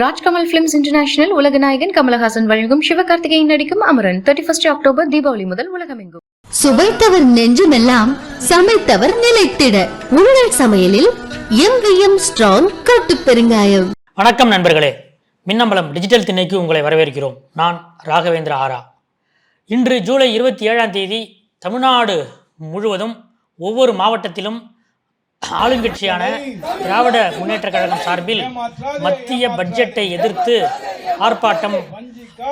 Rajkamal films international உலக நாயகன் கமலஹாசன் வழங்கும் சிவகார்த்திகேயன் நடிக்கும் Amaran. Thirty first October Deepavali முதல் உலகமெங்கும். சுவைத்தவர் நெஞ்சுமெல்லாம் சமைத்தவர் நிலைத்திட. உங்கள் சமையலில் எங்கேயும் ஸ்ட்ராங் கட்டு பெருங்காயம். வணக்கம் நண்பர்களே. மின்னம்பலம் டிஜிட்டல் திண்ணைக்கு உங்களை வரவேற்கிறோம். நான் ராகவேந்திர ஆரா. இன்று ஜூலை இருபத்தி ஏழாம் தேதி தமிழ்நாடு முழுவதும் ஒவ்வொரு மாவட்டத்திலும் ஆளுங்கட்சியான திராவிட முன்னேற்ற கழகம் சார்பில் மத்திய பட்ஜெட்டை எதிர்த்து ஆர்ப்பாட்டம்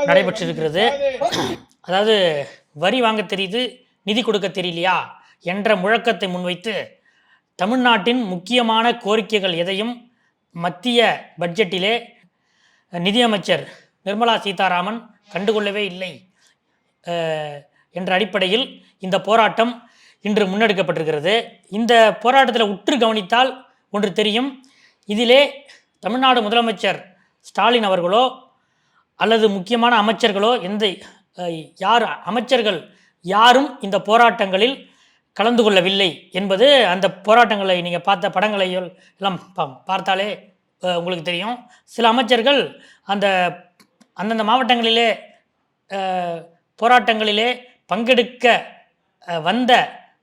நடைபெற்றிருக்கிறது. அதாவது வரி வாங்க தெரியுது நிதி கொடுக்க தெரியலையா என்ற முழக்கத்தை முன்வைத்து தமிழ்நாட்டின் முக்கியமான கோரிக்கைகள் எதையும் மத்திய பட்ஜெட்டிலே நிதியமைச்சர் நிர்மலா சீதாராமன் கண்டுகொள்ளவே இல்லை. என்ற அடிப்படையில் இந்த போராட்டம் இன்று முன்னெடுக்கப்பட்டிருக்கிறது. இந்த போராட்டத்தில் உற்று கவனித்தால் ஒன்று தெரியும். இதிலே தமிழ்நாடு முதலமைச்சர் ஸ்டாலின் அவர்களோ அல்லது முக்கியமான அமைச்சர்களோ எந்த யார் அமைச்சர்கள் யாரும் இந்த போராட்டங்களில் கலந்து கொள்ளவில்லை என்பது அந்த போராட்டங்களை நீங்கள் பார்த்த படங்களை எல்லாம் பா- பார்த்தாலே உங்களுக்கு தெரியும். சில அமைச்சர்கள் அந்த அந்தந்த மாவட்டங்களிலே போராட்டங்களிலே பங்கெடுக்க வந்த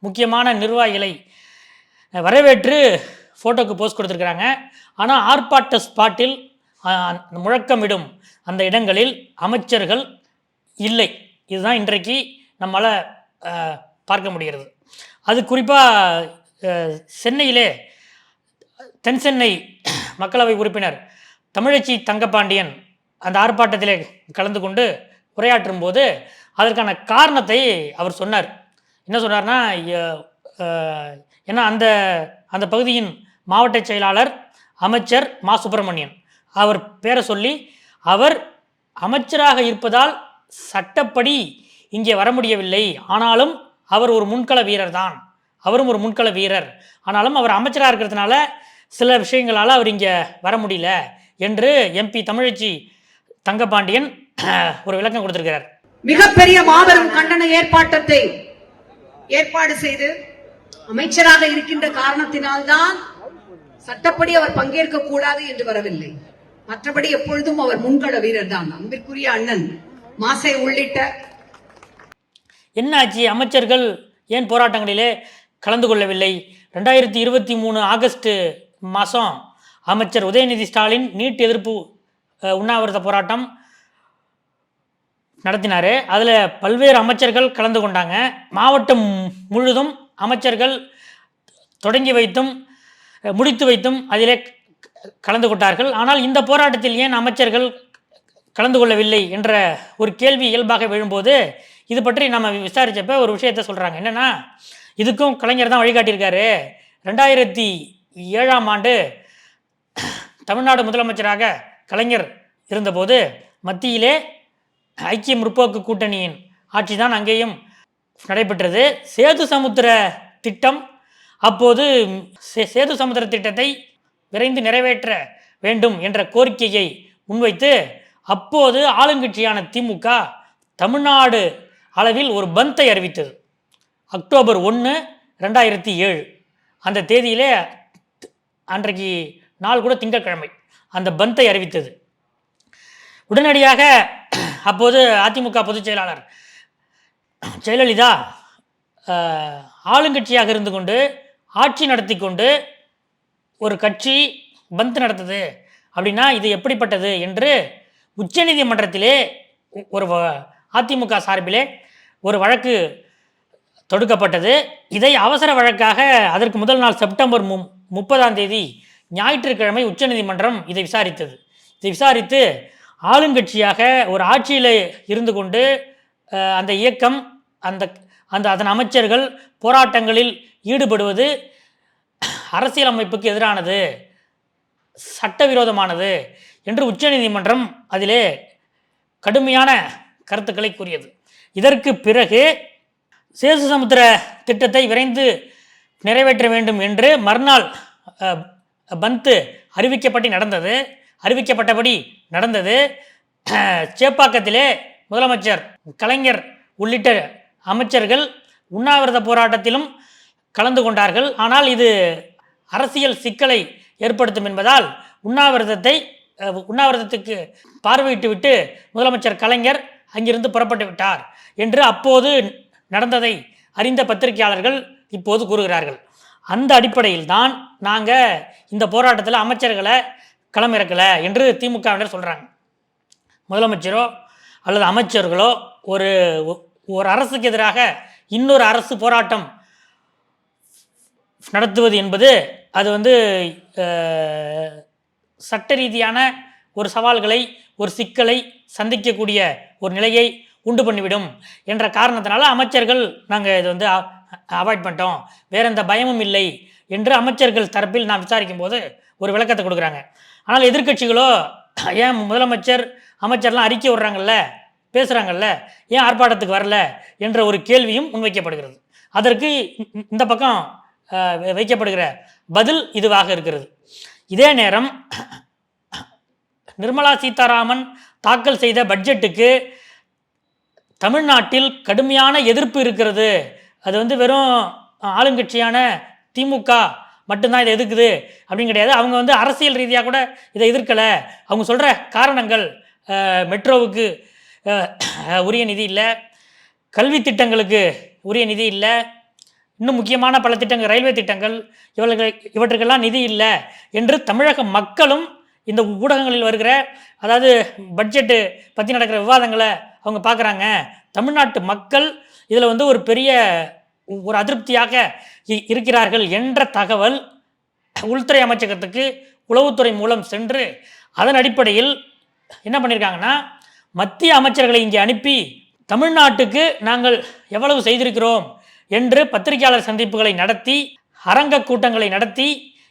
முக்கியமான நிர்வாகிகளை வரவேற்று ஃபோட்டோக்கு போஸ்ட் கொடுத்துருக்குறாங்க. ஆனால் ஆர்ப்பாட்ட ஸ்பாட்டில் முழக்கமிடும் அந்த இடங்களில் அமைச்சர்கள் இல்லை. இதுதான் இன்றைக்கு நம்மளால் பார்க்க முடிகிறது. அது குறிப்பாக சென்னையிலே தென் சென்னை மக்களவை உறுப்பினர் தமிழச்சி தங்கப்பாண்டியன் அந்த ஆர்ப்பாட்டத்திலே கலந்து கொண்டு உரையாற்றும் போது அதற்கான காரணத்தை அவர் சொன்னார். என்ன சொன்னார்னா ஏன்னா அந்த அந்த பகுதியின் மாவட்ட செயலாளர் அமைச்சர் மா. சுப்பிரமணியன். அவர் பேரை சொல்லி அவர் அமைச்சராக இருப்பதால் சட்டப்படி இங்கே வர முடியவில்லை. ஆனாலும் அவர் ஒரு முன்கள வீரர் தான். அவரும் ஒரு முன்கள வீரர். ஆனாலும் அவர் அமைச்சராக இருக்கிறதுனால சில விஷயங்களால் அவர் இங்கே வர முடியல என்று எம்பி தமிழச்சி தங்கபாண்டியன் ஒரு விளக்கம் கொடுத்திருக்கிறார். மிகப்பெரிய மாபெரும் கண்டன ஏற்பாட்டத்தை ஏற்பாடு செய்து அமைச்சராக இருக்கின்ற காரணத்தினால்தான் சட்டப்படி அவர் பங்கேற்க கூடாது என்று வரவில்லை. மற்றபடி எப்பொழுதும் அவர் முன்கள வீரர் தான் அன்பிற்குரிய அண்ணன் மாசை உள்ளிட்ட என்னாச்சு? அமைச்சர்கள் ஏன் போராட்டங்களிலே கலந்து கொள்ளவில்லை? ரெண்டாயிரத்தி இருபத்தி மூணு ஆகஸ்ட் மாதம் அமைச்சர் உதயநிதி ஸ்டாலின் நீட் எதிர்ப்பு உண்ணாவிரத போராட்டம் நடத்தினார். அதில் பல்வேறு அமைச்சர்கள் கலந்து கொண்டாங்க. மாவட்டம் முழுதும் அமைச்சர்கள் தொடங்கி வைத்தும் முடித்து வைத்தும் அதிலே க- கலந்து கொண்டார்கள். ஆனால் இந்த போராட்டத்தில் ஏன் அமைச்சர்கள் கலந்து கொள்ளவில்லை என்ற ஒரு கேள்வி இயல்பாக விழும்போது இது பற்றி நம்ம விசாரித்தப்ப ஒரு விஷயத்த சொல்கிறாங்க என்னென்னா இதுக்கும் கலைஞர் தான் வழிகாட்டியிருக்காரு. ரெண்டாயிரத்தி ஏழாம் ஆண்டு தமிழ்நாடு முதலமைச்சராக கலைஞர் இருந்தபோது மத்தியிலே ஐக்கிய முற்போக்கு கூட்டணியின் ஆட்சி தான் அங்கேயும் நடைபெற்றது. சேது சமுத்திர திட்டம் அப்போது சே- சேது சமுத்திர திட்டத்தை விரைந்து நிறைவேற்ற வேண்டும் என்ற கோரிக்கையை முன்வைத்து அப்போது ஆளுங்கட்சியான திமுக தமிழ்நாடு அளவில் ஒரு பந்தை அறிவித்தது. அக்டோபர் ஒன்று ரெண்டாயிரத்தி ஏழு. அந்த தேதியிலே அன்றைக்கு நாள் கூட திங்கட்கிழமை அந்த பந்தை அறிவித்தது. உடனடியாக அப்போது அதிமுக பொதுச் செயலாளர் ஜெயலலிதா ஆளுங்கட்சியாக இருந்து கொண்டு ஆட்சி நடத்தி கொண்டு ஒரு கட்சி பந்த் நடத்துது அப்படின்னா இது எப்படிப்பட்டது என்று உச்சநீதிமன்றத்திலே ஒரு வ- அதிமுக சார்பிலே ஒரு வழக்கு தொடுக்கப்பட்டது. இதை அவசர வழக்காக அதற்கு முதல் நாள் செப்டம்பர் மு முப்பதாம் தேதி ஞாயிற்றுக்கிழமை உச்சநீதிமன்றம் இதை விசாரித்தது. இதை விசாரித்து ஆளுங்கட்சியாக ஒரு ஆட்சியில் இருந்து கொண்டு அந்த இயக்கம் அந்த அந்த அதன் அமைச்சர்கள் போராட்டங்களில் ஈடுபடுவது அரசியலமைப்புக்கு எதிரானது சட்டவிரோதமானது என்று உச்சநீதிமன்றம் அதிலே கடுமையான கருத்துக்களை கூறியது. இதற்கு பிறகு சேசு சமுத்திர திட்டத்தை விரைந்து நிறைவேற்ற வேண்டும் என்று மறுநாள் பந்து அறிவிக்கப்பட்டு நடந்தது. அறிவிக்கப்பட்டபடி நடந்தது. சேப்பாக்கத்திலே முதலமைச்சர் கலைஞர் உள்ளிட்ட அமைச்சர்கள் உண்ணாவிரத போராட்டத்திலும் கலந்து கொண்டார்கள். ஆனால் இது அரசியல் சிக்கலை ஏற்படுத்தும் என்பதால் உண்ணாவிரதத்தை உண்ணாவிரதத்துக்கு பார்வையிட்டுவிட்டு முதலமைச்சர் கலைஞர் அங்கிருந்து புறப்பட்டு விட்டார் என்று அப்போது நடந்ததை அறிந்த பத்திரிகையாளர்கள் இப்போது கூறுகிறார்கள். அந்த அடிப்படையில் தான் நாங்கள் இந்த போராட்டத்தில் அமைச்சர்களை களமிறக்கலை என்று திமுகவினர் சொல்கிறாங்க முதலமைச்சரோ அல்லது அமைச்சர்களோ ஒரு ஒரு அரசுக்கு எதிராக இன்னொரு அரசு போராட்டம் நடத்துவது என்பது அது வந்து சட்ட ரீதியான ஒரு சவால்களை ஒரு சிக்கலை சந்திக்கக்கூடிய ஒரு நிலையை உண்டு பண்ணிவிடும் என்ற காரணத்தினால அமைச்சர்கள் நாங்கள் இது வந்து அவாய்ட் பண்ணிட்டோம். வேற எந்த பயமும் இல்லை என்று அமைச்சர்கள் தரப்பில் நான் விசாரிக்கும் போது ஒரு விளக்கத்தை கொடுக்குறாங்க. ஆனால் எதிர்க்கட்சிகளோ ஏன் முதலமைச்சர் அமைச்சர்லாம் அறிக்கை விடுறாங்கல்ல பேசுகிறாங்கல்ல ஏன் ஆர்ப்பாட்டத்துக்கு வரல என்ற ஒரு கேள்வியும் முன்வைக்கப்படுகிறது. அதற்கு இந்த- பக்கம் வைக்கப்படுகிற பதில் இதுவாக இருக்கிறது. இதே நேரம் நிர்மலா சீதாராமன் தாக்கல் செய்த பட்ஜெட்டுக்கு தமிழ்நாட்டில் கடுமையான எதிர்ப்பு இருக்கிறது. அது வந்து வெறும் ஆளுங்கட்சியான திமுக மட்டும்தான் இதை எதுக்குது அப்படின்னு கிடையாது. அவங்க வந்து அரசியல் ரீதியாக கூட இதை எதிர்க்கலை. அவங்க சொல்கிற காரணங்கள் மெட்ரோவுக்கு உரிய நிதி இல்லை. கல்வி திட்டங்களுக்கு உரிய நிதி இல்லை. இன்னும் முக்கியமான பல திட்டங்கள் ரயில்வே திட்டங்கள் இவர்கள் இவற்றுக்கெல்லாம் நிதி இல்லை என்று தமிழக மக்களும் இந்த ஊடகங்களில் வருகிற அதாவது பட்ஜெட்டு பற்றி நடக்கிற விவாதங்களை அவங்க பார்க்குறாங்க. தமிழ்நாட்டு மக்கள் இதில் வந்து ஒரு பெரிய ஒரு அதிருப்தியாக இருக்கிறார்கள் என்ற தகவல் உள்துறை அமைச்சகத்துக்கு உளவுத்துறை மூலம் சென்று அதன் அடிப்படையில் என்ன பண்ணியிருக்காங்கன்னா மத்திய அமைச்சர்களை இங்கே அனுப்பி தமிழ்நாட்டுக்கு நாங்கள் எவ்வளவு செய்திருக்கிறோம் என்று பத்திரிகையாளர் சந்திப்புகளை நடத்தி அரங்க கூட்டங்களை நடத்தி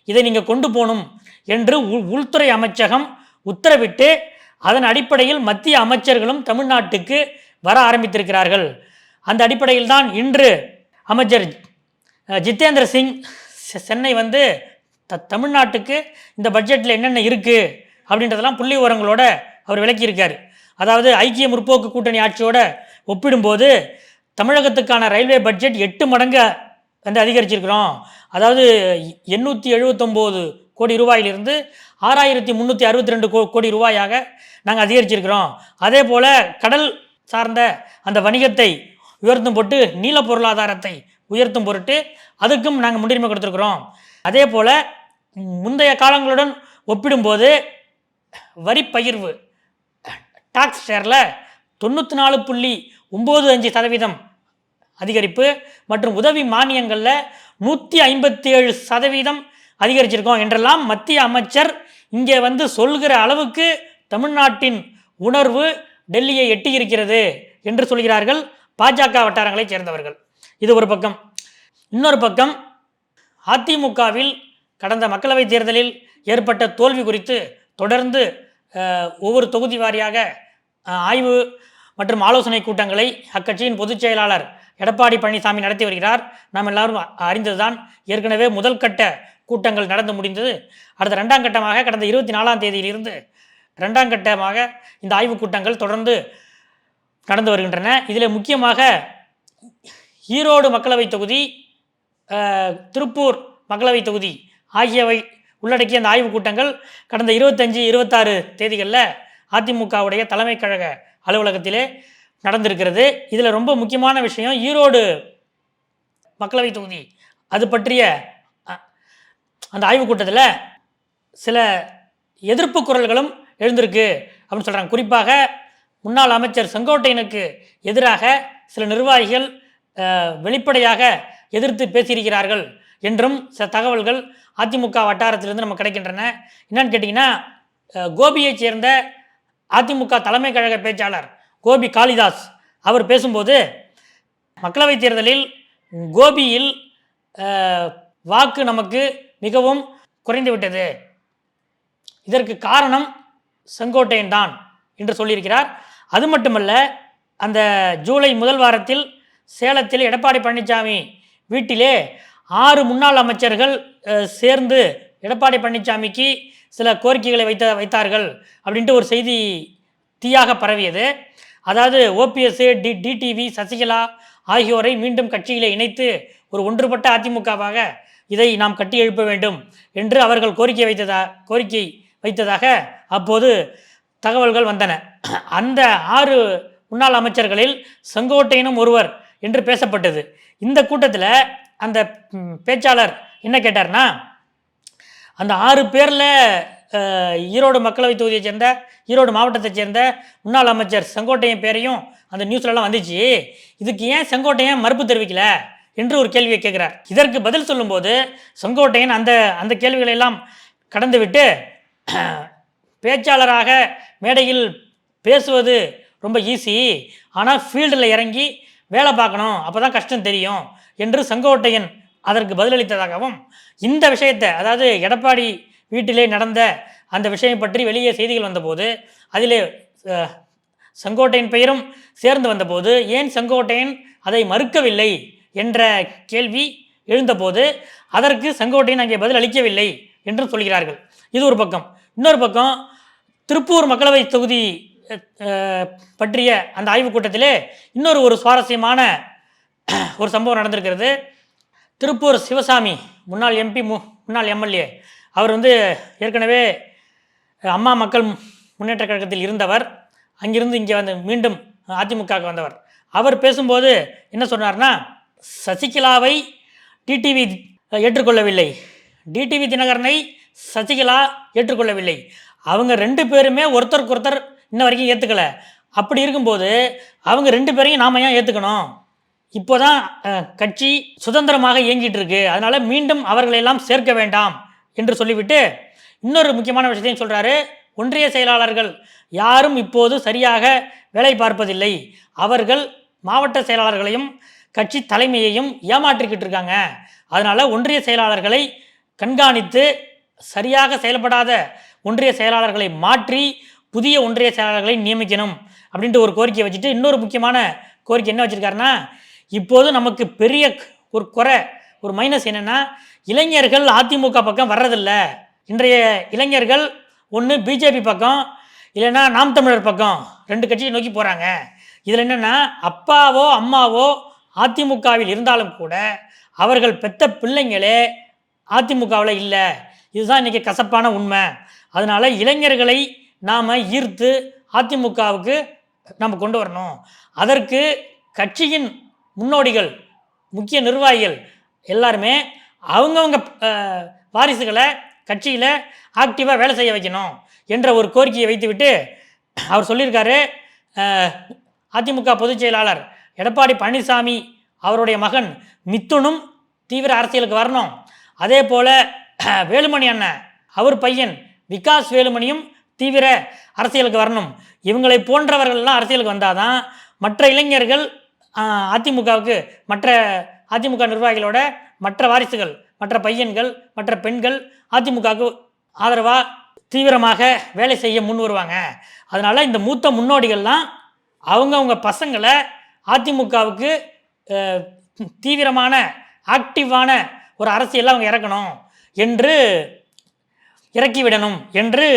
இதை நீங்கள் கொண்டு போகணும் என்று உள்துறை அமைச்சகம் உத்தரவிட்டு அதன் அடிப்படையில் மத்திய அமைச்சர்களும் தமிழ்நாட்டுக்கு வர ஆரம்பித்திருக்கிறார்கள். அந்த அடிப்படையில் தான் இன்று அமைச்சர் ஜித்தேந்திர ஜிதேந்திர சிங் செ- சென்னை வந்து த தமிழ்நாட்டுக்கு இந்த பட்ஜெட்டில் என்னென்ன இருக்குது அப்படின்றதெல்லாம் புள்ளி விவரங்களோட அவர் விளக்கியிருக்கார். அதாவது ஐக்கிய முற்போக்கு கூட்டணி ஆட்சியோட ஒப்பிடும்போது தமிழகத்துக்கான ரயில்வே பட்ஜெட் எட்டு மடங்கு வந்து அதிகரிச்சிருக்கிறோம். அதாவது எண்ணூற்றி எழுபத்தொம்போது கோடி ரூபாயிலிருந்து ஆறாயிரத்தி முந்நூற்றி அறுபத்தி ரெண்டு கோ கோடி ரூபாயாக நாங்கள் அதிகரிச்சிருக்கிறோம். அதே போல் கடல் சார்ந்த அந்த வணிகத்தை உயர்த்தும் போட்டு நீல பொருளாதாரத்தை உயர்த்தும் பொருட்டு அதுக்கும் நாங்கள் முன்னுரிமை கொடுத்துருக்குறோம். அதே போல் முந்தைய காலங்களுடன் ஒப்பிடும்போது வரி பகிர்வு டாக்ஸ் ஷேரில் தொண்ணூற்றி நாலு புள்ளி ஒம்பது அஞ்சு சதவீதம் அதிகரிப்பு மற்றும் உதவி மானியங்களில் நூற்றி ஐம்பத்தி ஏழு சதவீதம் அதிகரிச்சிருக்கோம் என்றெல்லாம் மத்திய அமைச்சர் இங்கே வந்து சொல்கிற அளவுக்கு தமிழ்நாட்டின் உணர்வு டெல்லியை எட்டியிருக்கிறது என்று சொல்கிறார்கள். பாஜக வட்டாரங்களைச் சேர்ந்தவர்கள். இது ஒரு பக்கம். இன்னொரு பக்கம் அதிமுகவில் கடந்த மக்களவைத் தேர்தலில் ஏற்பட்ட தோல்வி குறித்து தொடர்ந்து ஒவ்வொரு தொகுதி வாரியாக ஆய்வு மற்றும் ஆலோசனை கூட்டங்களை அக்கட்சியின் பொதுச் செயலாளர் எடப்பாடி பழனிசாமி நடத்தி வருகிறார். நாம் எல்லாரும் அ- அறிந்ததுதான் ஏற்கனவே முதல் கட்ட கூட்டங்கள் நடந்து முடிந்தது. அடுத்த ரெண்டாம் கட்டமாக கடந்த இருபத்தி நாலாம் தேதியிலிருந்து ரெண்டாம் கட்டமாக இந்த ஆய்வுக் கூட்டங்கள் தொடர்ந்து நடந்து வருகின்றன. இதில் முக்கியமாக ஈரோடு மக்களவைத் தொகுதி திருப்பூர் மக்களவைத் தொகுதி ஆகியவை உள்ளடக்கிய அந்த ஆய்வுக் கூட்டங்கள் கடந்த இருபத்தஞ்சி இருபத்தாறு தேதிகளில் அதிமுகவுடைய தலைமை கழக அலுவலகத்திலே நடந்திருக்கிறது. இதில் ரொம்ப முக்கியமான விஷயம் ஈரோடு மக்களவைத் தொகுதி. அது பற்றிய அந்த ஆய்வுக் கூட்டத்தில் சில எதிர்ப்பு குரல்களும் எழுந்திருக்கு அப்படின்னு சொல்கிறாங்க குறிப்பாக முன்னாள் அமைச்சர் செங்கோட்டையனுக்கு எதிராக சில நிர்வாகிகள் வெளிப்படையாக எதிர்த்து பேசியிருக்கிறார்கள் என்றும் சில தகவல்கள் அதிமுக வட்டாரத்திலிருந்து நமக்கு கிடைக்கின்றன. என்னன்னு கேட்டிங்கன்னா கோபியைச் சேர்ந்த அதிமுக தலைமை கழக பேச்சாளர் கோபி காளிதாஸ் அவர் பேசும்போது மக்களவைத் தேர்தலில் கோபியில் வாக்கு நமக்கு மிகவும் குறைந்து விட்டது. இதற்கு காரணம் செங்கோட்டையன் தான் என்று சொல்லியிருக்கிறார். அது மட்டுமல்ல அந்த ஜூலை முதல் வாரத்தில் சேலத்தில் எடப்பாடி பழனிசாமி வீட்டிலே ஆறு முன்னாள் அமைச்சர்கள் சேர்ந்து எடப்பாடி பழனிசாமிக்கு சில கோரிக்கைகளை வைத்த வைத்தார்கள் அப்படின்ட்டு ஒரு செய்தி தீயாக பரவியது. அதாவது ஓபிஎஸ் டி டிடிவி சசிகலா ஆகியோரை மீண்டும் கட்சியிலே இணைத்து ஒரு ஒன்றுபட்ட அதிமுகவாக இதை நாம் கட்டி எழுப்ப வேண்டும் என்று அவர்கள் கோரிக்கை வைத்ததா கோரிக்கை வைத்ததாக அப்போது தகவல்கள் வந்தன. அந்த ஆறு முன்னாள் அமைச்சர்களில் செங்கோட்டையனும் ஒருவர் என்று பேசப்பட்டது. இந்த கூட்டத்தில் அந்த பேச்சாளர் என்ன கேட்டார்னா அந்த ஆறு பேரில் ஈரோடு மக்களவை தொகுதியை சேர்ந்த ஈரோடு மாவட்டத்தை சேர்ந்த முன்னாள் அமைச்சர் செங்கோட்டையன் பேரையும் அந்த நியூஸ்லலாம் வந்துச்சு. இதுக்கு ஏன் செங்கோட்டையன் மறுப்பு தெரிவிக்கல என்று ஒரு கேள்வியை கேட்குறார். இதற்கு பதில் சொல்லும்போது செங்கோட்டையன் அந்த அந்த கேள்விகளை எல்லாம் கடந்துவிட்டு பேச்சாளராக மேடையில் பேசுவது ரொம்ப ஈஸி. ஆனால் ஃபீல்டில் இறங்கி வேலை பார்க்கணும் அப்போ தான் கஷ்டம் தெரியும் என்று செங்கோட்டையன் அதற்கு பதிலளித்ததாகவும் இந்த விஷயத்தை அதாவது எடப்பாடி வீட்டிலே நடந்த அந்த விஷயம் பற்றி வெளியே செய்திகள் வந்தபோது அதிலே செங்கோட்டையின் பெயரும் சேர்ந்து வந்தபோது ஏன் செங்கோட்டையன் அதை மறுக்கவில்லை என்ற கேள்வி எழுந்தபோது அதற்கு செங்கோட்டையன் அங்கே பதில் அளிக்கவில்லை என்று சொல்கிறார்கள். இது ஒரு பக்கம். இன்னொரு பக்கம் திருப்பூர் மக்களவை தொகுதி பற்றிய அந்த ஆய்வுக் கூட்டத்திலே இன்னொரு ஒரு சுவாரஸ்யமான ஒரு சம்பவம் நடந்திருக்கிறது. திருப்பூர் சிவசாமி முன்னாள் எம்பி மு முன்னாள் எம்எல்ஏ அவர் வந்து ஏற்கனவே அம்மா மக்கள் முன்னேற்ற கழகத்தில் இருந்தவர். அங்கிருந்து இங்கே வந்து மீண்டும் அதிமுகவுக்கு வந்தவர். அவர் பேசும்போது என்ன சொன்னார்னா சசிகலாவை டிடிவி ஏற்றுக்கொள்ளவில்லை. டிடிவி தினகரனை சசிகலா ஏற்றுக்கொள்ளவில்லை. அவங்க ரெண்டு பேருமே ஒருத்தருக்கு ஒருத்தர் இன்ன வரைக்கும் ஏற்றுக்கல அப்படி இருக்கும்போது அவங்க ரெண்டு பேரையும் நாம ஏன் ஏற்றுக்கணும் இப்போ தான் கட்சி சுதந்திரமாக இயங்கிட்டு இருக்கு அதனால் மீண்டும் அவர்களையெல்லாம் சேர்க்க வேண்டாம் என்று சொல்லிவிட்டு இன்னொரு முக்கியமான விஷயத்தையும் சொல்கிறாரு ஒன்றிய செயலாளர்கள் யாரும் இப்போது சரியாக வேலை பார்ப்பதில்லை. அவர்கள் மாவட்ட செயலாளர்களையும் கட்சி தலைமையையும் ஏமாற்றிக்கிட்டு இருக்காங்க. அதனால் ஒன்றிய செயலாளர்களை கண்காணித்து சரியாக செயல்படாத ஒன்றிய செயலாளர்களை மாற்றி புதிய ஒன்றிய செயலாளர்களை நியமிக்கணும் அப்படின்ட்டு ஒரு கோரிக்கையை வச்சுட்டு இன்னொரு முக்கியமான கோரிக்கை என்ன வச்சுருக்காருன்னா இப்போது நமக்கு பெரிய ஒரு குறை ஒரு மைனஸ் என்னென்னா இளைஞர்கள் அதிமுக பக்கம் வர்றதில்ல. இன்றைய இளைஞர்கள் ஒன்று பிஜேபி பக்கம் இல்லைன்னா நாம் தமிழர் பக்கம் ரெண்டு கட்சியை நோக்கி போகிறாங்க இதில் என்னென்னா அப்பாவோ அம்மாவோ அதிமுகவில் இருந்தாலும் கூட அவர்கள் பெத்த பிள்ளைங்களே அதிமுகவில் இல்லை. இதுதான் இன்றைக்கி கசப்பான உண்மை. அதனால் இளைஞர்களை நாம் ஈர்த்து அதிமுகவுக்கு நம்ம கொண்டு வரணும். அதற்கு கட்சியின் முன்னோடிகள் முக்கிய நிர்வாகிகள் எல்லாருமே அவங்கவுங்க வாரிசுகளை கட்சியில் ஆக்டிவாக வேலை செய்ய வைக்கணும் என்ற ஒரு கோரிக்கையை வைத்துவிட்டு அவர் சொல்லியிருக்காரு. அதிமுக பொதுச் செயலாளர் எடப்பாடி பழனிசாமி அவருடைய மகன் மித்துனும் தீவிர அரசியலுக்கு வரணும். அதே போல் வேலுமணி அண்ணன் அவர் பையன் விகாஸ் வேலுமணியும் தீவிர அரசியலுக்கு வரணும். இவங்களை போன்றவர்கள்லாம் அரசியலுக்கு வந்தாதான் மற்ற இளைஞர்கள் அதிமுகவுக்கு மற்ற அதிமுக நிர்வாகிகளோட மற்ற வாரிசுகள் மற்ற பையன்கள் மற்ற பெண்கள் அதிமுகவுக்கு ஆதரவாக தீவிரமாக வேலை செய்ய முன் வருவாங்க. அதனால் இந்த மூத்த முன்னோடிகள்லாம் அவங்கவுங்க பசங்களை அதிமுகவுக்கு தீவிரமான ஆக்டிவான ஒரு அரசியலில் அவங்க இறக்கணும் என்று இறக்கிவிடணும் என்று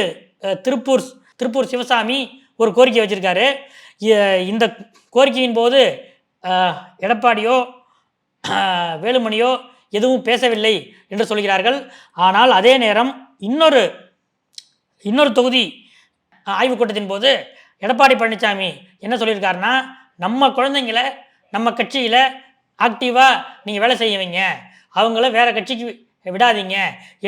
திருப்பூர் திருப்பூர் சிவசாமி ஒரு கோரிக்கை வச்சிருக்காரு. இந்த கோரிக்கையின் போது எடப்பாடியோ வேலுமணியோ எதுவும் பேசவில்லை என்று சொல்கிறார்கள். ஆனால் அதே நேரம் இன்னொரு இன்னொரு தொகுதி ஆய்வுக் கூட்டத்தின் போது எடப்பாடி பழனிசாமி என்ன சொல்லியிருக்காருன்னா நம்ம குழந்தைங்கள நம்ம கட்சியில் ஆக்டிவாக நீங்கள் வேலை செய்ய வைங்க. அவங்கள வேறு கட்சிக்கு விடாதீங்க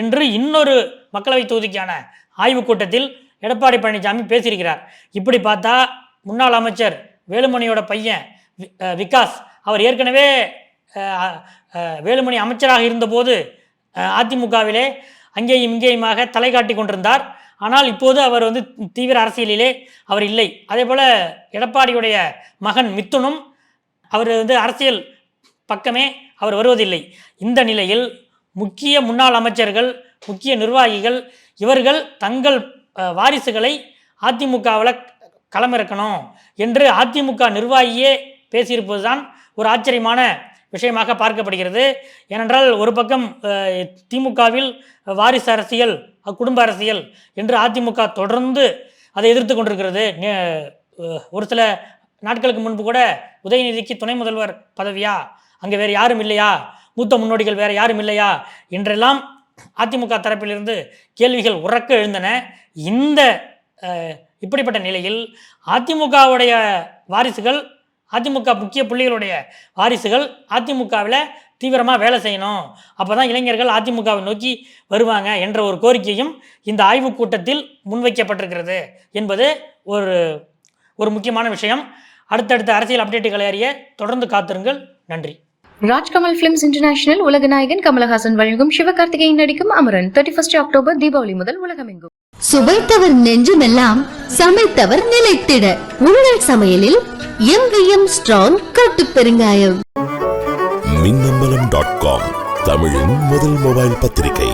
என்று இன்னொரு மக்களவை தொகுதிக்கான ஆய்வுக் கூட்டத்தில் எடப்பாடி பழனிசாமி பேசியிருக்கிறார். இப்படி பார்த்தா முன்னாள் அமைச்சர் வேலுமணியோட பையன் வி- விகாஸ் அவர் ஏற்கனவே வேலுமணி அமைச்சராக இருந்தபோது அதிமுகவிலே அங்கேயும் இங்கேயுமாக தலை காட்டி கொண்டிருந்தார். ஆனால் இப்போது அவர் வந்து தீவிர அரசியலிலே அவர் இல்லை. அதே போல் எடப்பாடியுடைய மகன் மித்துனும் அவர் வந்து அரசியல் பக்கமே அவர் வருவதில்லை. இந்த நிலையில் முக்கிய முன்னாள் அமைச்சர்கள் முக்கிய நிர்வாகிகள் இவர்கள் தங்கள் வாரிசுகளை அதிமுகவில் களமிறக்கணும் என்று அதிமுக நிர்வாகியே பேசியிருப்பது தான் ஒரு ஆச்சரியமான விஷயமாக பார்க்கப்படுகிறது. ஏனென்றால் ஒரு பக்கம் திமுகவில் வாரிசு அரசியல் குடும்ப அரசியல் என்று அதிமுக தொடர்ந்து அதை எதிர்த்து கொண்டிருக்கிறது. ஒரு சில நாட்களுக்கு முன்பு கூட உதயநிதிக்கு துணை முதல்வர் பதவியா? அங்கே வேறு யாரும் இல்லையா? மூத்த முன்னோடிகள் வேறு யாரும் இல்லையா? என்றெல்லாம் அதிமுக தரப்பிலிருந்து கேள்விகள் உறக்க எழுந்தன. இந்த இப்படிப்பட்ட நிலையில் அதிமுகவுடைய வாரிசுகள் அதிமுக முக்கிய புள்ளிகளுடைய வாரிசுகள் அதிமுகவில் தீவிரமாக வேலை செய்யணும். அப்போ தான் இளைஞர்கள் அதிமுகவை நோக்கி வருவாங்க என்ற ஒரு கோரிக்கையும் இந்த ஆய்வுக் கூட்டத்தில் முன்வைக்கப்பட்டிருக்கிறது என்பது ஒரு ஒரு முக்கியமான விஷயம். அடுத்தடுத்த அரசியல் அப்டேட்டுகளை அறிய தொடர்ந்து காத்திருங்கள். நன்றி. ராஜ்கமல் பிலிம்ஸ் இன்டர்நேஷனல் உலக நாயகன் கமலஹாசன் வழங்கும் சிவகார்த்திகேயன் நடிக்கும் Amaran. Thirty first October Deepavali முதல் உலகமெங்கும். சுவைத்தவர் நெஞ்சுமெல்லாம் சமைத்தவர் நிலைத்திட. உங்கள் சமையலில் எங்கேயும் ஸ்ட்ராங் கட்டு பெருங்காயம். மின்னம்பலம் டாட் காம் தமிழின் முதல் மொபைல் பத்திரிகை.